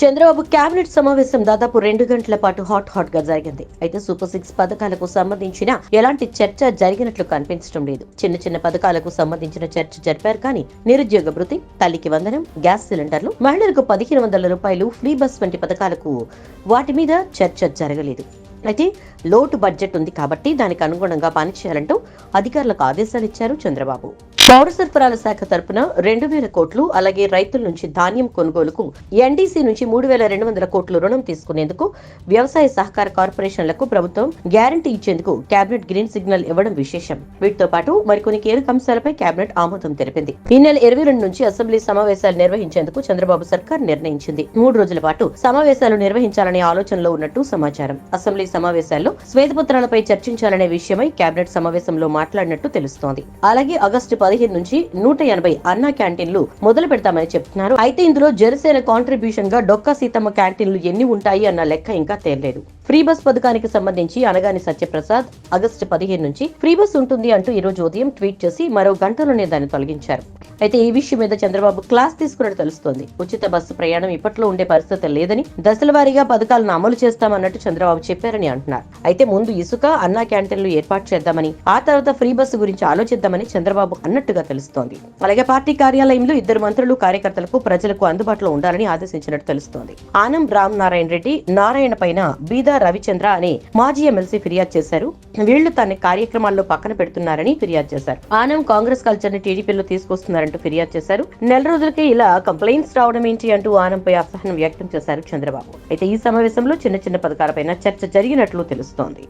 Chandrababu cabinet సమావేశం దాదాపు రెండు గంటల పాటు హాట్ హాట్గా జరిగింది. అయితే సూపర్ సిక్స్ పథకాలకు సంబంధించిన ఎలాంటి చర్చ జరిగినట్లు కనిపించడం లేదు. చిన్న చిన్న పథకాలకు సంబంధించిన చర్చ జరిపారు కానీ నిరుద్యోగ భృతి తల్లికి వందనం గ్యాస్ సిలిండర్లు మహిళలకు పదిహేను వందల రూపాయలు ఫ్రీ బస్ వంటి పథకాలకు వాటి మీద చర్చ జరగలేదు. అయితే లోటు బడ్జెట్ ఉంది కాబట్టి దానికి అనుగుణంగా పనిచేయాలంటూ అధికారులకు ఆదేశాలు ఇచ్చారు చంద్రబాబు. పౌర సరఫరాల శాఖ తరపున రెండు వేల కోట్లు అలాగే రైతుల నుంచి ధాన్యం కొనుగోలుకు ఎన్డీసీ నుంచి మూడు వేల రెండు వందల కోట్లు రుణం తీసుకునేందుకు వ్యవసాయ సహకార కార్పొరేషన్లకు ప్రభుత్వం గ్యారంటీ ఇచ్చేందుకు కేబినెట్ గ్రీన్ సిగ్నల్ ఇవ్వడం విశేషం. వీటితో పాటు మరికొన్ని కీలక అంశాలపై కేబినెట్ ఆమోదం తెలిపింది. ఈ నెల ఇరవై రెండు నుంచి అసెంబ్లీ సమావేశాలు నిర్వహించేందుకు చంద్రబాబు సర్కార్ నిర్ణయించింది. మూడు రోజుల పాటు సమావేశాలు నిర్వహించాలనే ఆలోచనలో ఉన్నట్టు సమాచారం. అసెంబ్లీ సమావేశాల్లో శ్వేతపత్రాలపై చర్చించాలనే విషయమై కేబినెట్ సమావేశంలో మాట్లాడినట్టు తెలుస్తోంది. అలాగే ఆగస్టు పదిహేను నుంచి నూట ఎనభై అన్నా క్యాంటీన్లు మొదలు పెడతామని చెప్తున్నారు. అయితే ఇందులో జనసేన కాంట్రిబ్యూషన్గా డొక్కా సీతమ్మ క్యాంటీన్లు ఎన్ని ఉంటాయి అన్న లెక్క ఇంకా తేలలేదు. ఫ్రీ బస్ పథకానికి సంబంధించి అనగాని సత్యప్రసాద్ ఆగస్టు పదిహేను నుంచి ఫ్రీ బస్ ఉంటుంది అంటూ ఈ రోజు ఉదయం ట్వీట్ చేసి మరో గంటలోనే దాన్ని తొలగించారు. అయితే ఈ విషయం మీద చంద్రబాబు క్లాస్ తీసుకున్నట్టు తెలుస్తోంది. ఉచిత బస్సు ప్రయాణం ఇప్పట్లో ఉండే పరిస్థితి లేదని దశల వారీగా పథకాలను అమలు చేస్తామన్నట్టు చంద్రబాబు చెప్పారని అంటున్నారు. అయితే ముందు ఇసుక అన్నా క్యాంటీన్లు ఏర్పాటు చేద్దామని ఆ తర్వాత ఫ్రీ బస్సు గురించి ఆలోచిద్దామని చంద్రబాబు అన్నట్టుగా తెలుస్తోంది. అలాగే పార్టీ కార్యాలయంలో ఇద్దరు మంత్రులు కార్యకర్తలకు ప్రజలకు అందుబాటులో ఉండాలని ఆదేశించినట్టు తెలుస్తోంది. ఆనం రామ్ నారాయణ రెడ్డి నారాయణ పైన బీదా రవిచంద్ర అని మాజీ ఎమ్మెల్సీ ఫిర్యాదు చేశారు. వీళ్ళు తన కార్యక్రమాల్లో పక్కన పెడుతున్నారని ఫిర్యాదు చేశారు. ఆనం కాంగ్రెస్ కల్చర్ని టీడీపీలో తీసుకొస్తున్నారంటూ ఫిర్యాదు చేశారు. నెల రోజులకే ఇలా కంప్లైంట్స్ రావడం ఏంటి అంటూ ఆనంపై అసహనం వ్యక్తం చేశారు చంద్రబాబు. అయితే ఈ సమావేశంలో చిన్న చిన్న పథకాలపైన చర్చ జరిగినట్లు తెలుస్తోంది.